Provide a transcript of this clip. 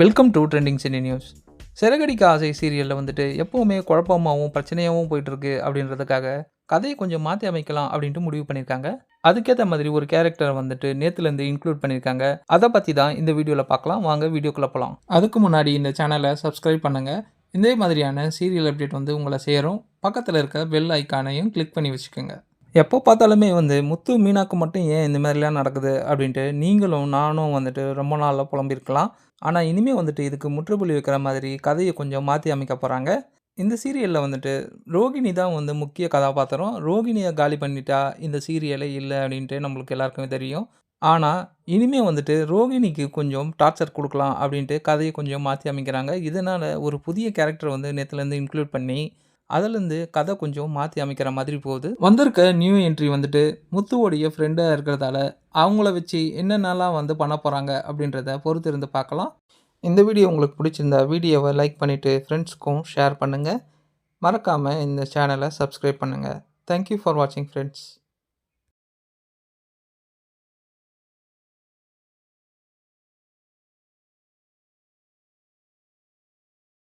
Welcome to trending cine news Siragadikka Aasai சீரியலில் வந்துட்டு எப்போவுமே குழப்பமாகவும் பிரச்சனையாகவும் போயிட்டுருக்கு அப்படின்றதுக்காக கதையை கொஞ்சம் மாற்றி அமைக்கலாம் அப்படின்ட்டு முடிவு பண்ணியிருக்காங்க. அதுக்கேற்ற மாதிரி ஒரு கேரக்டரை வந்துட்டு நேற்றுலேருந்து இன்க்ளூட் பண்ணியிருக்காங்க. அதை பற்றி தான் இந்த வீடியோவில் பார்க்கலாம். வாங்க வீடியோக்குள்ளே போகலாம் அதுக்கு முன்னாடி இந்த சேனலை சப்ஸ்கிரைப் பண்ணுங்கள் இதே மாதிரியான சீரியல் அப்டேட் வந்து உங்களை சேரும். பக்கத்தில் இருக்க பெல் ஐக்கானையும் கிளிக் பண்ணி வச்சுக்கோங்க. எப்போ பார்த்தாலுமே வந்து முத்து மீனாக்கு மட்டும் ஏன் இந்த மாதிரிலாம் நடக்குது அப்படின்ட்டு நீங்களும் நானும் வந்துட்டு ரொம்ப நாளில் புலம்பிருக்கலாம். ஆனால் இனிமேல் வந்துட்டு இதுக்கு முற்றுப்புள்ளி வைக்கிற மாதிரி கதையை கொஞ்சம் மாற்றி அமைக்க போகிறாங்க இந்த சீரியலில் வந்துட்டு ரோகிணி தான் வந்து முக்கிய கதாபாத்திரம். ரோகிணியை காலி பண்ணிட்டா இந்த சீரியலே இல்லை அப்படின்ட்டு நம்மளுக்கு எல்லாருக்குமே தெரியும். ஆனால் இனிமேல் வந்துட்டு ரோகிணிக்கு கொஞ்சம் டார்ச்சர் கொடுக்கலாம் அப்படின்ட்டு கதையை கொஞ்சம் மாற்றி அமைக்கிறாங்க. இதனால் ஒரு புதிய கேரக்டர் வந்து நேற்றுலேருந்து இன்க்ளூட் பண்ணி அதுலேருந்து கதை கொஞ்சம் மாற்றி அமைக்கிற மாதிரி போகுது. வந்திருக்க நியூ என்ட்ரி வந்துட்டு முத்துவோடைய ஃப்ரெண்டாக இருக்கிறதால அவங்கள வச்சு என்னென்னலாம் வந்து பண்ண போகிறாங்க அப்படின்றத பொறுத்து இருந்து பார்க்கலாம். இந்த வீடியோ உங்களுக்கு பிடிச்சிருந்தா வீடியோவை லைக் பண்ணிவிட்டு ஃப்ரெண்ட்ஸ்க்கும் ஷேர் பண்ணுங்கள் மறக்காமல் இந்த சேனலை சப்ஸ்கிரைப் பண்ணுங்கள் தேங்க்யூ ஃபார் வாட்சிங் ஃப்ரெண்ட்ஸ்